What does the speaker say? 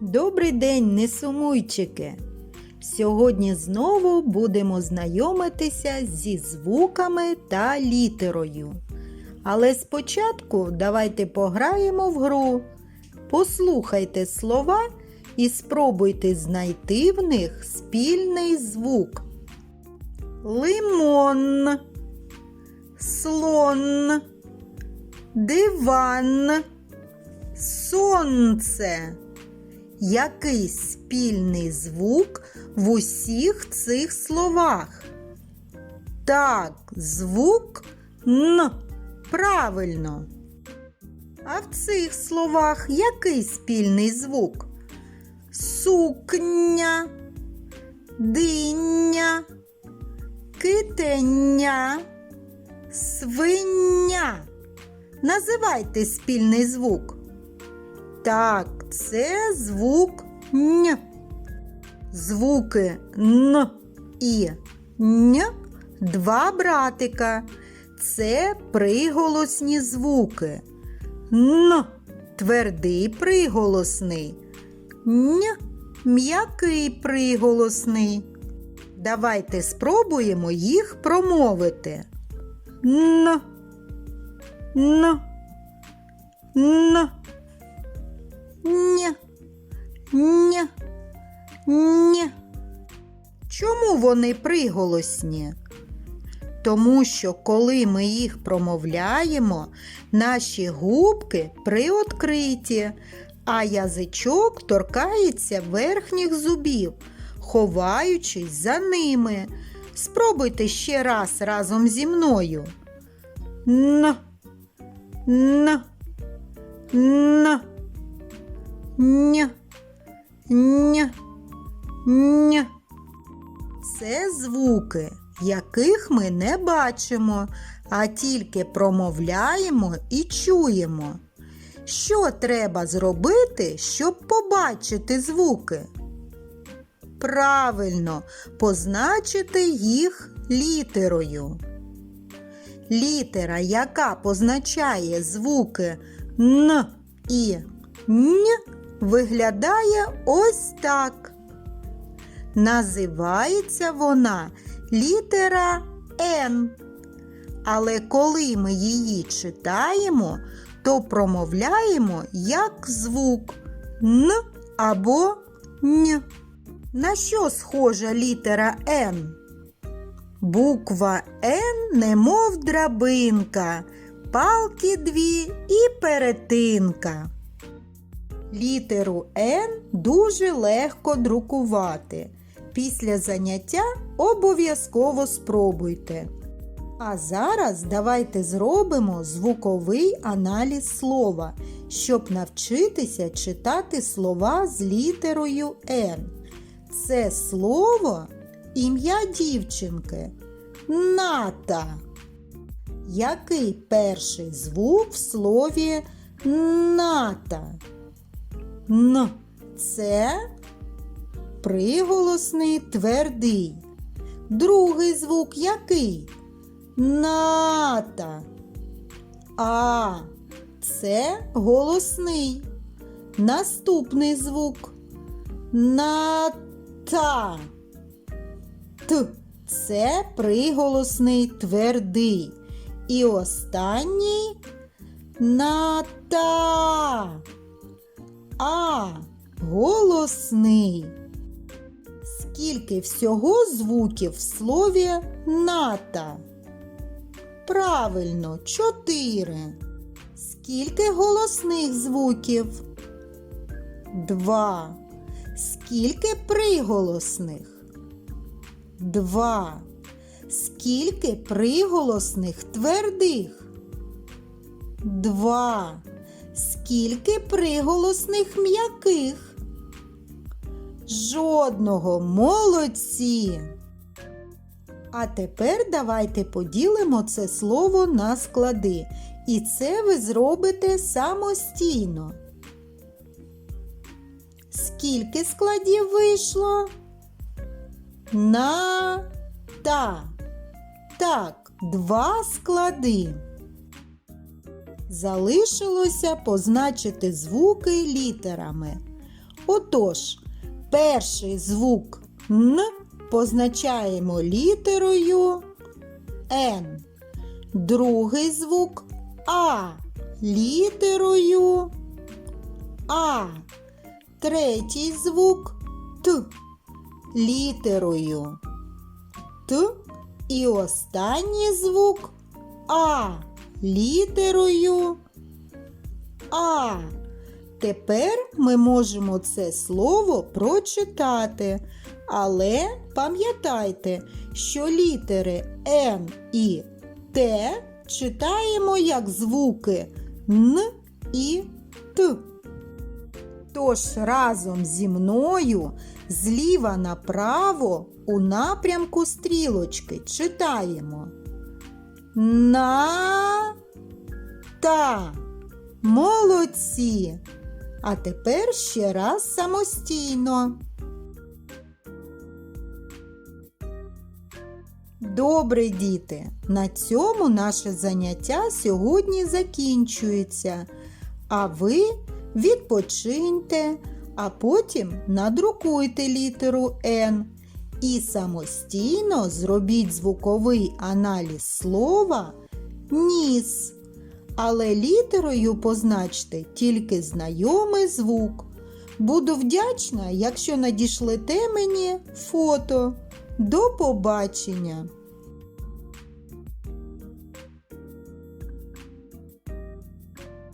Добрий день, несумуйчики! Сьогодні знову будемо знайомитися зі звуками та літерою. Але спочатку давайте пограємо в гру. Послухайте слова і спробуйте знайти в них спільний звук. Лимон, слон, диван, сонце. Який спільний звук в усіх цих словах? Так, звук Н. Правильно. А в цих словах який спільний звук? Сукня, диня, китеня, свиня. Називайте спільний звук. Так, це звук Н. Звуки Н і Н два братика. Це приголосні звуки. Н твердий приголосний. Н м'який приголосний. Давайте спробуємо їх промовити. Н. Н. Н. Ня. Ня. Ня. Чому вони приголосні? Тому що коли ми їх промовляємо, наші губки приоткриті, а язичок торкається верхніх зубів, ховаючись за ними. Спробуйте ще раз разом зі мною. Н. Н. Н. Ня. Ня. Ня. Це звуки, яких ми не бачимо, а тільки промовляємо і чуємо. Що треба зробити, щоб побачити звуки? Правильно, позначити їх літерою. Літера, яка позначає звуки Н і Н, виглядає ось так. Називається вона літера Н. Але коли ми її читаємо, то промовляємо як звук Н або Н. На що схожа літера Н? Буква Н немов драбинка, палки дві і перетинка. Літеру Н дуже легко друкувати. Після заняття обов'язково спробуйте. А зараз давайте зробимо звуковий аналіз слова, щоб навчитися читати слова з літерою Н. Це слово ім'я дівчинки Ната. Який перший звук в слові ната? Н. Це приголосний твердий. Другий звук який? Ната. А. Це голосний. Наступний звук. Ната. Т. Це приголосний твердий. І останній ната. А. Голосний. Скільки всього звуків в слові ната? Правильно, чотири. Скільки голосних звуків? Два. Скільки приголосних? Два. Скільки приголосних твердих? Два. Скільки приголосних м'яких? Жодного молодці. А тепер давайте поділимо це слово на склади. І це ви зробите самостійно. Скільки складів вийшло? На та. Так, два склади. Залишилося позначити звуки літерами. Отож, перший звук Н позначаємо літерою Н. Другий звук А літерою А. Третій звук Т літерою Т. І останній звук А літерою А. Тепер ми можемо це слово прочитати. Але пам'ятайте, що літери Н і Т читаємо як звуки Н і Т. Тож разом зі мною зліва направо у напрямку стрілочки читаємо на та. Молодці. А тепер ще раз самостійно. Добре, діти, на цьому наше заняття сьогодні закінчується. А ви відпочиньте, а потім надрукуйте літеру Н і самостійно зробіть звуковий аналіз слова ніс. Але літерою позначте тільки знайомий звук. Буду вдячна, якщо надішлете мені фото. До побачення!